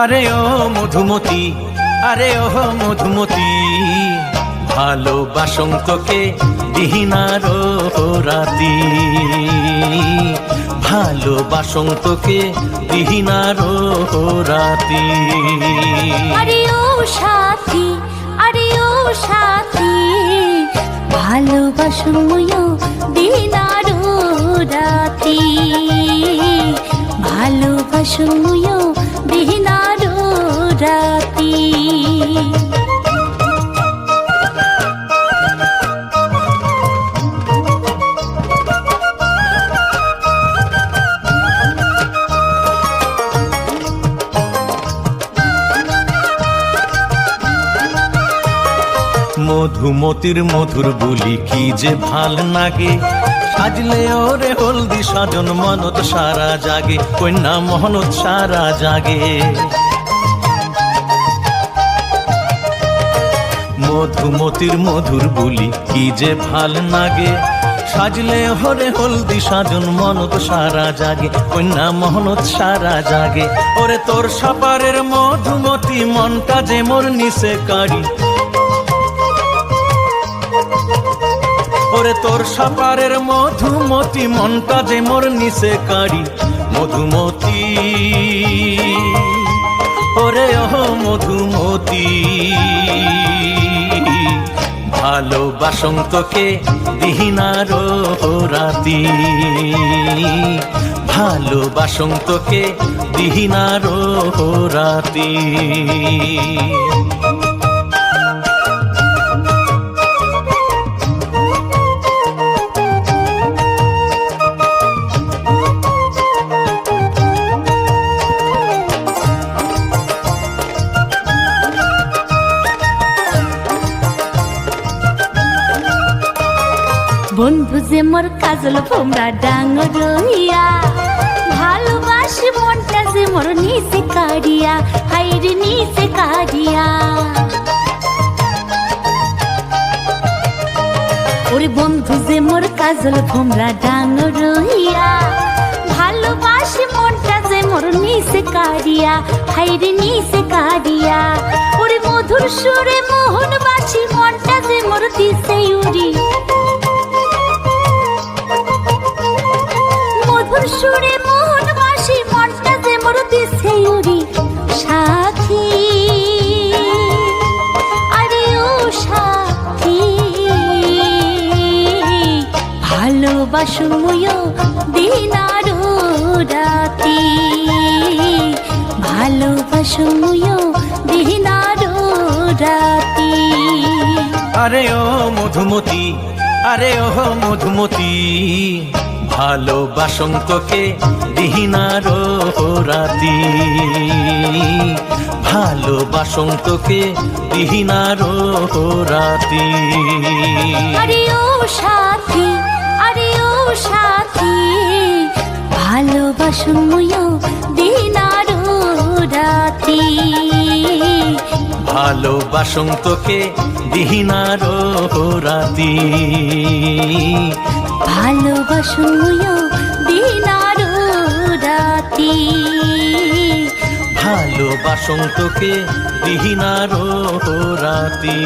আরে ও মধুমতি, আরে ও মধুমতি ভালোবাসং তোকে দিহিনার রাতি। ভালোবাসং তোকে দিহিনার রাতি। আরে ও সাথী, আরে ও সাথী ভালোবাসো মুয়ো মধুমতির মধুর বুলি কি যে ভালো লাগে সাজলে ওরে হলদি সাজন মনত সারা জাগে, কন্যা মহনত সারা জাগে। মধুমতির মধুর বুলি কি যে ভালো লাগে সাজলে হরে হলদি সাজন মনত সারা জাগে, কন্যা মহনত সারা জাগে। ওরে তোর সাপারের মধুমতি মনটা যে মোর নিচে কারি ওরে তোর সাপারের মধুমতি, মনটা যে মোর নিচে কারি মধুমতি। ওরে ওহ মধুমতি। ভালোবাসং তোকে দিহিনার রাতি ভালোবাসং বাসন্তকে দিহিনার রাতি বন্ধু যে মোর কাজল ভোমরা ডাঙর রহিয়া ভালোবাসি মনটা যে মোর নিচে কাড়িয়া হাইরে নিচে কাড়িয়া। ওরে বন্ধু যে মোর কাজল ভোমরা ডাঙর রহিয়া ভালোবাসি মনটা যে মোর নিচে কাড়িয়া হাইরে নিচে কাড়িয়া। ওরে মধুর সুরে মোহন বাসি মনটা যে মোর দিছে মোর দিছে উড়ি সাথী। আরে ও সাথী, ভালোবাসো মুয়ো দিনারো রাতি। ভালোবাসো মুয়ো দিনারো রাতি। আরে ও মধুমতি, আরে ও মধুমতি। ভালোবাসং তোকে দিহিনার রাতি। ভালোবাসন্তকে দিহিনার রাতি। আরে ও সাথী আরে ও সাথী ভালোবাসো ভালোবাসং তোকে দিহিনার রাতি। ভালোবাসো দিনারো রাতি। ভালোবাসং তোকে দিহিনার রাতি।